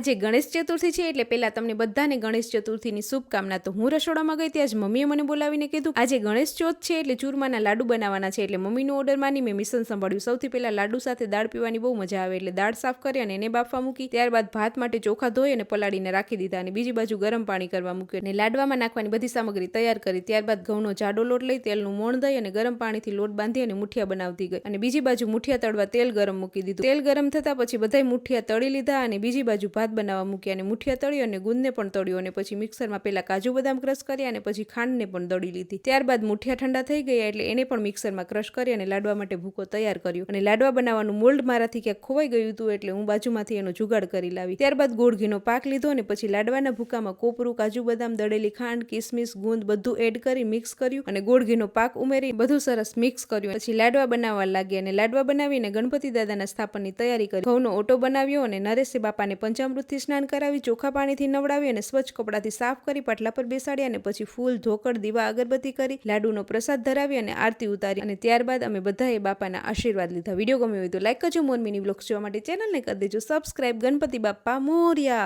આજે ગણેશ ચતુર્થી છે એટલે પહેલા તમને બધાને ગણેશ ચતુર્થીની શુભકામના. તો હું રસોડામાં ગઈ ત્યાં જ મમ્મીએ મને બોલાવીને કીધું, આજે ગણેશ ચોથ છે એટલે ચૂરમાના લાડુ બનાવવાના છે. એટલે મમ્મીનો ઓર્ડર માની મેં મિશન સંભાળ્યું. સૌથી પહેલા લાડુ સાથે દાળ પીવાની બહુ મજા આવે એટલે દાળ સાફ કરી અને એને બાફવા મૂકી, ત્યારબાદ ભાત માટે ચોખા ધોઈ અને પલાળીને રાખી દીધા અને બીજી બાજુ ગરમ પાણી કરવા મૂક્યું અને લાડવામાં નાખવાની બધી સામગ્રી તૈયાર કરી, ત્યારબાદ ઘઉંનો જાડો લોટ લઈ, તેલનું મોણ દઈ અને ગરમ પાણીથી લોટ બાંધી અને મુઠિયા બનાવતી ગઈ. અને બીજી બાજુ મુઠિયા તળવા તેલ ગરમ મૂકી દીધું. તેલ ગરમ થતા પછી બધાય મુઠિયા તળી લીધા અને બીજી બાજુ ભાત બનાવવા મૂક્યા અને મુઠિયા તળ્યો અને ગુંદને પણ તળ્યો અને પછી મિક્સરમાં પહેલાં કાજુ બદામ ક્રશ કર્યા અને પછી ખાંડને પણ દળી લીધી. ત્યારબાદ મુઠિયા ઠંડા થઈ ગયા એટલે એને પણ મિક્સરમાં ક્રશ કરી અને લાડવા માટે ભૂકો તૈયાર કર્યો અને લાડવા બનાવવાનું મોલ્ડ મારાથી ક્યાંક ખોવાઈ ગયું હતું એટલે હું બાજુમાંથી એનો જુગાડ કરી લાવી. ત્યારબાદ ગોળ ઘીનો પાક લીધો અને પછી લાડવાના ભૂકામાં કોપરું, કાજુ બદામ, દળેલી ખાંડ, કિસમિસ, ગુંદ બધું એડ કરી મિક્સ કર્યું અને ગોળ ઘીનો પાક ઉમેરી બધું સરસ મિક્સ કર્યું. પછી લાડવા બનાવવા લાગ્યા અને લાડવા બનાવીને ગણપતિ દાદાના સ્થાપનની તૈયારી કરી. ઘઉંનો ઓટો બનાવ્યો અને નરેશે બાપાને પંચામૃતથી સ્નાન કરાવી ચોખા પાણીથી નવડાવી અને સ્વચ્છ કપડાથી સાફ કરી પાટલા પર બેસાડી અને પછી ફૂલ ધોકડ દીવા, અગરબત્તી કરી લાડુનો પ્રસાદ ધરાવી અને આરતી ઉતારી અને ત્યારબાદ અમે બધાએ બાપાના આશીર્વાદ લીધા. વીડિયો ગમ્યો હોય તો લાઈક કરજો. મોરમીની બ્લોગ જોવા માટે ચેનલને કરી દેજો. સબસ્ક્રાઇબ ગણપતિ બાપ્પા મોર્યા.